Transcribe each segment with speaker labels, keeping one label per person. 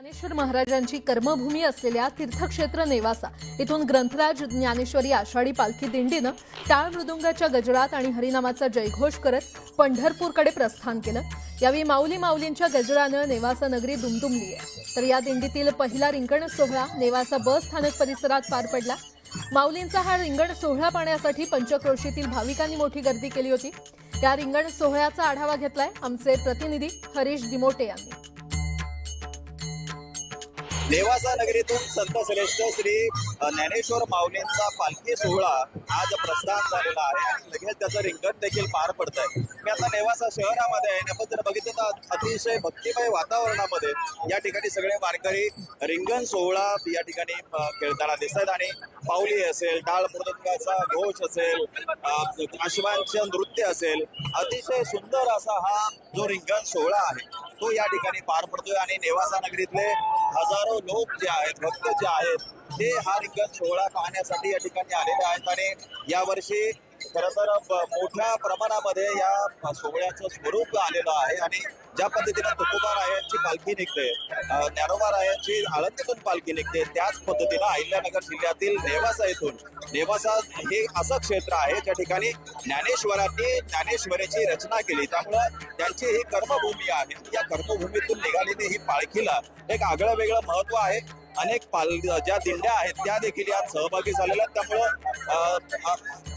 Speaker 1: ज्ञानेश्वर महाराजांची कर्मभूमी असलेल्या तीर्थक्षेत्र नेवासा. इथून ग्रंथराज ज्ञानेश्वरी आषाढी पालखी दिंडीनं टाळ मृदुंगाच्या गजरात आणि हरिनामाचा जयघोष करत पंढरपूरकडे प्रस्थान केलं. यावेळी माऊली माऊलींच्या गजरानं नेवासा नगरी दुमदुमली आहे. तर या दिंडीतील पहिला रिंगण सोहळा नेवासा बस स्थानक परिसरात पार पडला. माऊलींचा हा रिंगण सोहळा पाहण्यासाठी पंचक्रोशीतील भाविकांनी मोठी गर्दी केली होती. या रिंगण सोहळ्याचा आढावा घेतलाय आमचे प्रतिनिधी हरीश दिमोटे यांनी.
Speaker 2: नेवासा नगरीतून संत श्रेष्ठ श्री ज्ञानेश्वर माऊलींचा पालखी सोहळा आज प्रस्थान झालेला आहे आणि लगेच त्याचं रिंगण देखील पार पडत आहे मी आता नेवासा शहरामध्ये आहे. आपण जर बघितलं तर अतिशय भक्तिमय वातावरणामध्ये या ठिकाणी सगळे वारकरी रिंगण सोहळा या ठिकाणी खेळताना दिसत आणि पाऊली असेल टाळ मृदंगाचा घोष असेल अ, अश्वांचं नृत्य असेल अतिशय सुंदर असा हा जो रिंगण सोहळा आहे तो या ठिकाणी पार पडतोय आणि नेवासा नगरीतले हजारो लोक जे आहेत भक्त जे आहेत ते हा रिंगण सोहळा पाहण्यासाठी या ठिकाणी आलेले आहेत. आणि यावर्षी खरं तर मोठ्या प्रमाणामध्ये या सोहळ्याचं स्वरूप आलेलं आहे आणि ज्या पद्धतीने तुकोबारायांची पालखी निघते ज्ञानोबा रायांची आळंदीतून पालखी निघते त्याच पद्धतीनं अहिल्यानगर जिल्ह्यातील नेवासा येथून नेवासा हे असं क्षेत्र आहे ज्या ठिकाणी ज्ञानेश्वरांनी ज्ञानेश्वरीची रचना केली. त्यामुळं त्यांची ही कर्मभूमी आहे. या कर्मभूमीतून निघालेली ही पालखीला एक आगळं वेगळं महत्त्व आहे. अनेक पाल ज्या दिंड्या आहेत त्या देखील यात सहभागी झालेल्या आहेत. त्यामुळं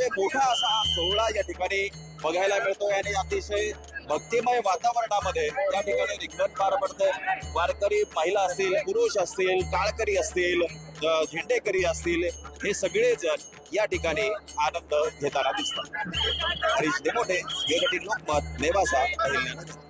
Speaker 2: अतिशय मोठा असा हा सोहळा या ठिकाणी बघायला मिळतोय आणि अतिशय भक्तिमय वातावरणामध्ये या ठिकाणी रिंगण पार पडतंय. वारकरी महिला असतील पुरुष असतील काळकरी असतील झेंडेकरी असतील हे सगळे जण या ठिकाणी आनंद घेताना दिसतात. हरीश देमोटे गेगटी लोकमत नेवासा अहिल्यानगर.